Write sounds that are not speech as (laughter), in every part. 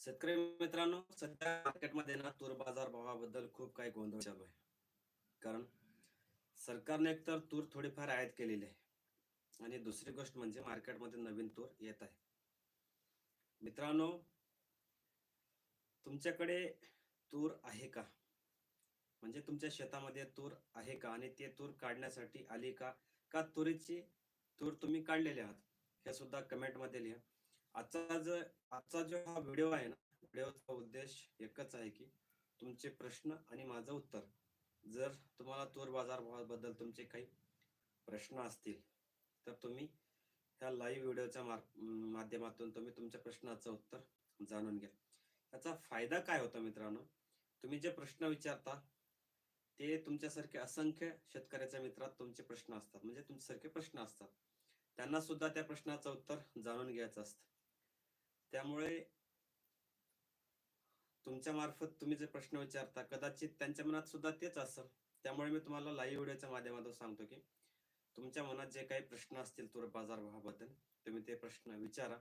शेतकरी मित्रांनो सध्या मार्केटमध्ये ना तूर बाजार भावाबद्दल खूप काही गोंधळ चालू आहे. कारण सरकारने एकतर तूर थोडीफार आयात केलेली आहे. आणि दुसरी गोष्ट म्हणजे मार्केटमध्ये नवीन तूर येत आहे. मित्रांनो तुमच्याकडे तूर आहे का? म्हणजे तुमच्या शेतामध्ये तूर आहे का? आणि ते तूर काढण्यासाठी आली का? का तुरीची तूर तुम्ही काढलेले आहात? हे सुद्धा कमेंटमध्ये लिहा. आजचा जो आजचा जो हा व्हिडिओ आहे ना व्हिडिओचा उद्देश एकच आहे की तुमचे प्रश्न आणि माझं उत्तर. जर तुम्हाला तूर बाजार भावाबद्दल तुमचे काही प्रश्न असतील तर तुम्ही ह्या लाईव्ह व्हिडिओच्या माध्यमातून तुम्ही तुमच्या प्रश्नाचं उत्तर जाणून घ्या. याचा फायदा काय होता मित्रांनो? तुम्ही जे प्रश्न विचारता ते तुमच्यासारखे असंख्य शेतकऱ्याच्या मित्रात तुमचे प्रश्न असतात. म्हणजे तुमच्यासारखे प्रश्न असतात. त्यांना सुद्धा त्या प्रश्नाचं उत्तर जाणून घ्यायचं असतं. त्यामुळे तुमच्या मार्फत तुम्ही जे प्रश्न विचारता कदाचित त्यांच्या मनात सुद्धा तेच असेल. त्यामुळे मी तुम्हाला लाईव्ह व्हिडिओच्या माध्यमातून सांगतो की तुमच्या मनात जे काही प्रश्न असतील तुर बाजार भावाबद्दल तुम्ही ते प्रश्न विचारा.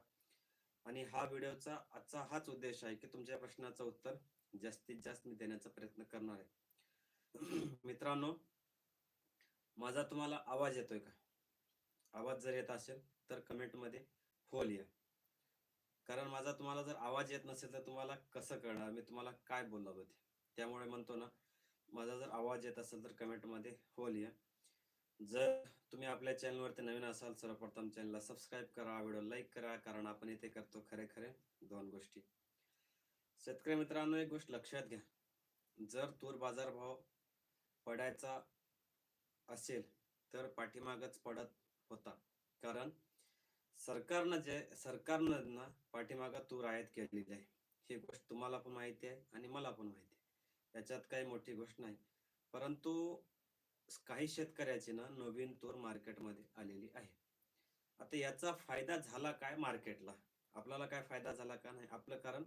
आणि हा व्हिडिओचा आजचा हाच उद्देश आहे की तुमच्या प्रश्नाचं उत्तर जास्तीत जास्त मी देण्याचा प्रयत्न करणार आहे. (clears throat) मित्रांनो माझा तुम्हाला आवाज येतोय का? आवाज जर येत असेल तर कमेंटमध्ये हो लिहा कारण माझा तुम्हाला जर आवाज येत नसेल तर तुम्हाला कसं कळणार? मी तुम्हाला काय बोललो होते त्यामुळे म्हणतो ना माझा जर आवाज येत असेल तर कमेंटमध्ये हो लिहा. जर तुम्ही आपल्या चॅनलवरती नवीन असाल सर्वप्रथम चॅनलला सबस्क्राईब करा व्हिडिओ लाईक करा कारण आपण इथे करतो खरे खरे दोन गोष्टी. शेतकरी मित्रांनो एक गोष्ट लक्षात घ्या. जर तूर बाजारभाव पडायचा असेल तर पाठीमागच पडत होता. कारण सरकारनं जे सरकारनं ना पाठीमागं तूर आयात केलेली आहे. ही गोष्ट तुम्हाला पण माहिती आहे आणि मला पण माहिती आहे. याच्यात काही मोठी गोष्ट नाही. परंतु काही शेतकऱ्याची ना नवीन तूर मार्केटमध्ये आलेली आहे. आता याचा फायदा झाला काय मार्केटला? आपल्याला काय फायदा झाला का नाही? आपलं कारण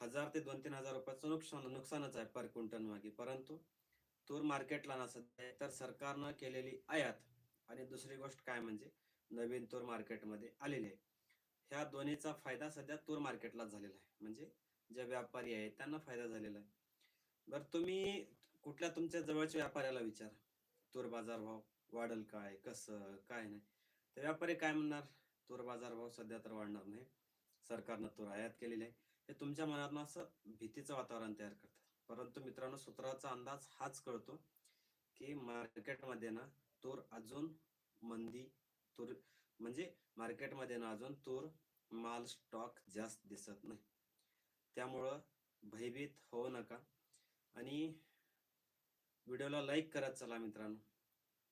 हजार ते दोन तीन हजार रुपयाचं नुकसान नुकसानच आहे पर क्विंटल मागे. परंतु तूर मार्केटला नसत तर सरकारनं केलेली आयात आणि दुसरी गोष्ट काय म्हणजे नवीन तूर मार्केटमध्ये आलेली आहे. ह्या दोन्हीचा फायदा सध्या तूर मार्केटला झालेला आहे. म्हणजे जे व्यापारी आहेत त्यांना फायदा झालेला आहे. बरं तुम्ही कुठल्या तुमच्या जवळच्या व्यापाऱ्याला विचारा. तूर बाजारभाव वाढल काय कसं काय नाही. तर व्यापारी काय म्हणणार? तूर बाजारभाव सध्या तर वाढणार नाही. सरकारनं तूर आयात केलेली आहे. हे तुमच्या मनात असं भीतीचं वातावरण तयार करतात. परंतु मित्रांनो सूत्राचा अंदाज हाच कळतो की मार्केटमध्ये ना तूर अजून मंदी तूर म्हणजे मार्केटमध्ये ना अजून तूर माल स्टॉक जास्त दिसत नाही. त्यामुळं भयभीत होऊ नका. आणि व्हिडिओला लाईक करत चला मित्रांनो.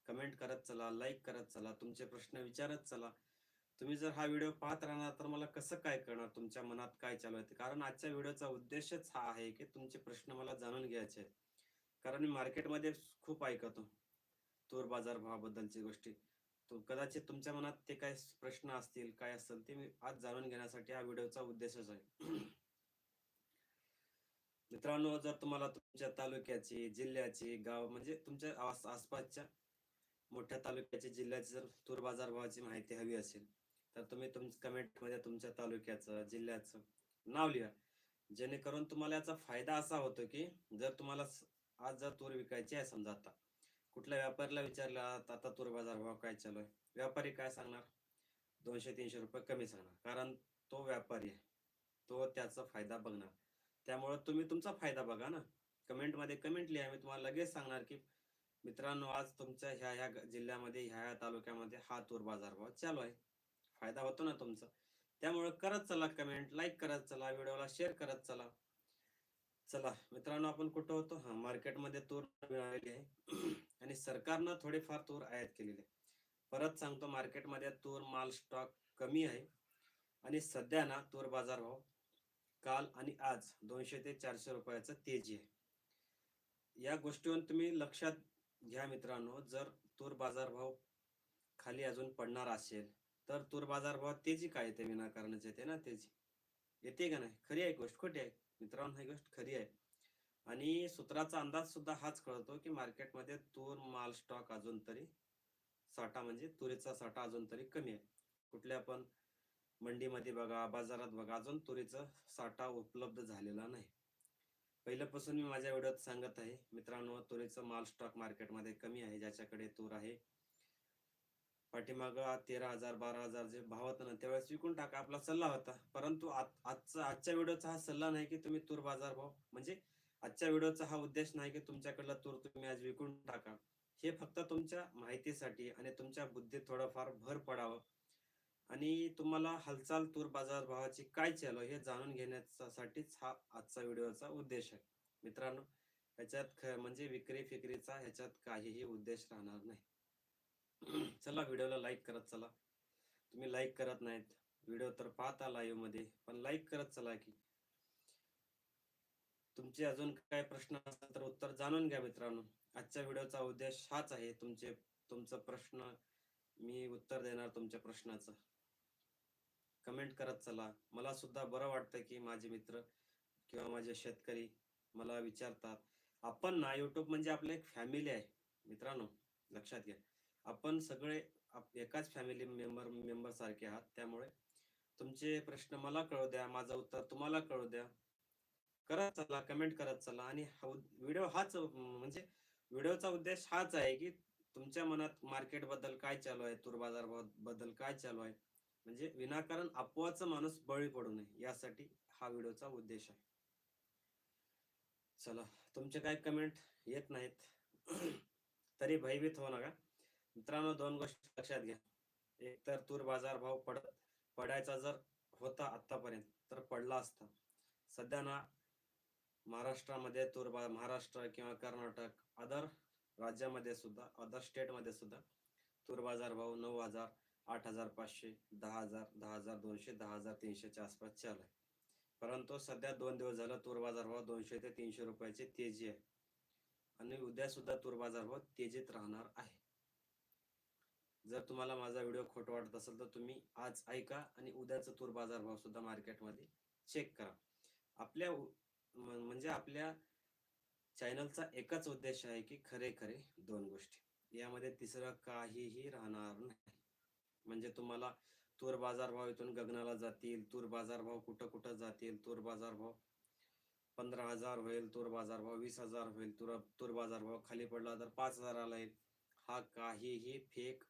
कमेंट करत चला लाईक करत चला तुमचे प्रश्न विचारत चला. तुम्ही जर हा व्हिडिओ पाहत राहणार तर मला कसं काय करणार तुमच्या मनात काय चालू आहे? कारण आजच्या व्हिडिओचा उद्देशच हा आहे की तुमचे प्रश्न मला जाणून घ्यायचे आहेत. कारण मी मार्केटमध्ये खूप ऐकतो तूर बाजारभावाबद्दलची गोष्टी. कदाचित तुमच्या मनात ते काय प्रश्न असतील काय असतील ते मी आज जाणून घेण्यासाठी हा व्हिडिओचा उद्देशच आहे. मित्रांनो जर तुम्हाला तुमच्या तालुक्याची जिल्ह्याची गाव म्हणजे तुमच्या आस आसपासच्या मोठ्या तालुक्याची जिल्ह्याची जर तूर बाजार भावाची माहिती हवी असेल तर तुम्ही तुम कमेंटमध्ये तुमच्या तालुक्याचं जिल्ह्याचं नाव लिहा. जेणेकरून तुम्हाला याचा फायदा असा होतो की जर तुम्हाला आज जर तूर विकायची आहे समजा आता कुठल्या व्यापाऱ्याला विचारला आता तूर बाजार भाव काय चालू आहे? व्यापारी काय सांगणार? दोनशे तीनशे रुपये कमी सांगणार. कारण तो व्यापारी आहे. तो त्याचा फायदा बघणार. त्यामुळे तुम्ही तुमचा फायदा बघा ना. कमेंटमध्ये कमेंट लिहा. मी तुम्हाला लगेच सांगणार की मित्रांनो आज तुमच्या ह्या ह्या जिल्ह्यामध्ये ह्या ह्या तालुक्यामध्ये हा तूर बाजार भाव चालू आहे. फायदा होतो ना तुमचा. त्यामुळे करत चला कमेंट. लाईक करत चला. व्हिडिओला शेअर करत चला. चला. मित्रांनो आपण कुठं होतो? हा मार्केटमध्ये तूर मिळालेली आहे. आणि सरकारनं थोडेफार तूर आयात केलेले. परत सांगतो मार्केटमध्ये तूर माल स्टॉक कमी आहे. आणि सध्या ना तूर बाजारभाव काल आणि आज दोनशे ते चारशे रुपयाचं तेजी आहे. या गोष्टीवर तुम्ही लक्षात घ्या मित्रांनो जर तूर बाजारभाव खाली अजून पडणार असेल तर तूर बाजारभाव तेजी काय येते? विनाकारणच येते ना तेजी. येते का नाही? खरी आहे गोष्ट? खोटी आहे? मित्रांनो ही गोष्ट खरी आहे. आणि सूत्राचा अंदाज सुद्धा हाच कळतो की मार्केटमध्ये तूर माल स्टॉक अजून तरी साठा म्हणजे तुरीचा साठा अजून तरी कमी आहे. कुठल्या पण मंडीमध्ये बघा बाजारात बघा अजून तुरीचा साठा उपलब्ध झालेला नाही. पहिल्यापासून मी माझ्या व्हिडिओत सांगत आहे मित्रांनो तुरीचं माल स्टॉक मार्केटमध्ये कमी आहे ज्याच्याकडे तूर आहे. पाठीमाग तेरा हजार बारा हजार जे भाव होता ना त्यावेळेस विकून टाका आपला सल्ला होता. परंतु आजचा आजच्या व्हिडिओचा हा सल्ला नाही की तुम्ही तूर बाजार भाव म्हणजे आजच्या व्हिडिओचा हा उद्देश नाही की तुमच्याकडला तूर तुम्ही आज विकून टाका. हे फक्त तुमच्या माहितीसाठी आणि तुमच्या बुद्धीत थोडंफार भर पडावं. आणि तुम्हाला हालचाल तूर बाजार भावाची काय चालू हे जाणून घेण्यासाठीच हा आजचा व्हिडिओचा उद्देश आहे. मित्रांनो ह्याच्यात ख म्हणजे विक्री फिक्रीचा ह्याच्यात काहीही उद्देश राहणार नाही. (clears throat) चला व्हिडिओला लाईक करत चला. तुम्ही लाईक करत नाहीत व्हिडिओ तर पाहता लाईव्हमध्ये पण लाईक करत चला की. तुमचे अजून काय प्रश्न असेल तर उत्तर जाणून घ्या मित्रांनो. आजच्या व्हिडिओचा उद्देश हाच आहे तुमचे तुमचा प्रश्न मी उत्तर देणार तुमच्या प्रश्नाचं. कमेंट करत चला. मला सुद्धा बरं वाटतं की माझे मित्र किंवा माझे शेतकरी मला विचारतात. आपण ना युट्यूब म्हणजे आपलं एक फॅमिली आहे. मित्रांनो लक्षात घ्या. आपण सगळे एकाच फॅमिली मेंबर मेंबर सारखे आहात. त्यामुळे तुमचे प्रश्न मला कळू द्या माझं उत्तर तुम्हाला कळू द्या. करत चला कमेंट करत चला. आणि व्हिडिओ हाच म्हणजे व्हिडिओचा उद्देश हाच आहे की तुमच्या मनात मार्केटबद्दल काय चालू आहे तूर बाजारबद्दल काय चालू आहे? म्हणजे विनाकारण अपवाचा माणूस बळी पडू नये यासाठी हा व्हिडिओचा उद्देश आहे. चला तुमचे काय कमेंट येत नाहीत तरी भयभीत हो नका. मित्रांनो दोन गोष्टी लक्षात घ्या. एक तर तूर बाजार भाव पडत पडायचा जर होता आतापर्यंत तर पडला असता. सध्या ना महाराष्ट्रामध्ये तूर महाराष्ट्र किंवा कर्नाटक अदर राज्यामध्ये सुद्धा अदर स्टेटमध्ये सुद्धा तूर बाजार भाव नऊ हजार आठ हजार पाचशे दहा हजार दहा हजार दोनशे दहा हजार तीनशेच्या आसपास चालू आहे. परंतु सध्या दोन दिवस झालं तूर बाजार भाव दोनशे ते तीनशे रुपयाची तेजी आहे. आणि उद्या सुद्धा तूर बाजार भाव तेजीत राहणार आहे. जर तुम्हाला माझा व्हिडिओ खोट वाटत असेल तर तुम्ही आज ऐका आणि उद्याचा तूर बाजार भाव सुद्धा मार्केटमध्ये चेक करा. आपल्या म्हणजे आपल्या चॅनलचा एकच उद्देश आहे की खरे खरे दोन गोष्टी. यामध्ये तिसरं काहीही राहणार नाही. म्हणजे तुम्हाला तूर बाजार भाव इथून गगनाला जातील तूर बाजारभाव कुठं कुठं जातील तूर बाजार भाव पंधरा हजार होईल तूर बाजार भाव वीस हजार होईल तूर तूर बाजारभाव खाली पडला तर पाच हजाराला येईल. हा काहीही फेक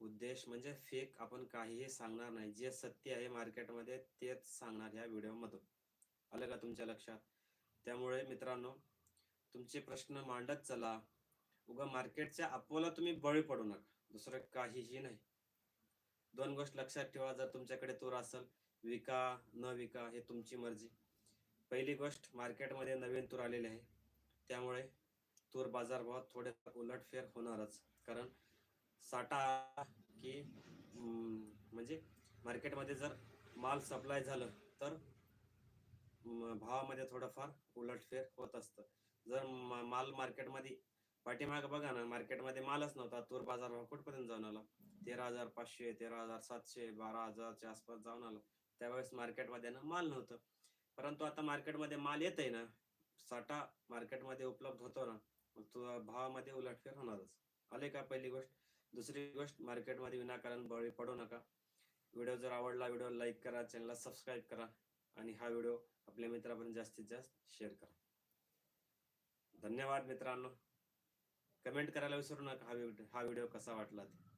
उद्देश म्हणजे फेक आपण काहीही सांगणार नाही. जे सत्य आहे मार्केटमध्ये तेच सांगणार या व्हिडिओमधून. आलं का तुमच्या लक्षात? त्यामुळे मित्रांनो तुमचे प्रश्न मांडत चला. उगा मार्केटच्या अपोला तुम्ही बळी पडू नका. दुसरं काहीही नाही. दोन गोष्ट लक्षात ठेवा जर तुमच्याकडे तूर असेल विका न विका हे तुमची मर्जी. पहिली गोष्ट मार्केटमध्ये नवीन तूर आलेली आहे. त्यामुळे तूर बाजारभावात थोडे उलटफेर होणारच. कारण साठा आला की म्हणजे मार्केटमध्ये जर माल सप्लाय झालं तर भावामध्ये थोडंफार उलटफेर होत असतं. जर माल मार्केटमध्ये पाठीमाग बघा ना मार्केटमध्ये मालच नव्हता. तूर बाजार भाव कुठपर्यंत जाऊन आला? तेरा हजार पाचशे तेरा हजार सातशे बारा हजारच्या आसपास जाऊन आला. त्यावेळेस मार्केटमध्ये ना माल नव्हतं. परंतु आता मार्केटमध्ये माल येत आहे ना साठा मार्केटमध्ये उपलब्ध होतो ना मग भावामध्ये उलटफेर होणारच. आले का पहिली गोष्ट? दुसरी गोष्ट मार्केटमध्ये विनाकारण बळी पडू नका. व्हिडिओ जर आवडला व्हिडिओ लाईक करा चॅनलला सबस्क्राईब करा. आणि हा व्हिडिओ आपल्या मित्रापर्यंत जास्तीत जास्त शेअर करा. धन्यवाद मित्रांनो. कमेंट करायला विसरू नका. हा व्हिडिओ हा व्हिडिओ कसा वाटला ते.